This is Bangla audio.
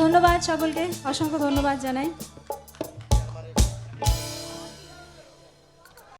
ধন্যবাদ সকলকে অসংখ্য ধন্যবাদ জানাই।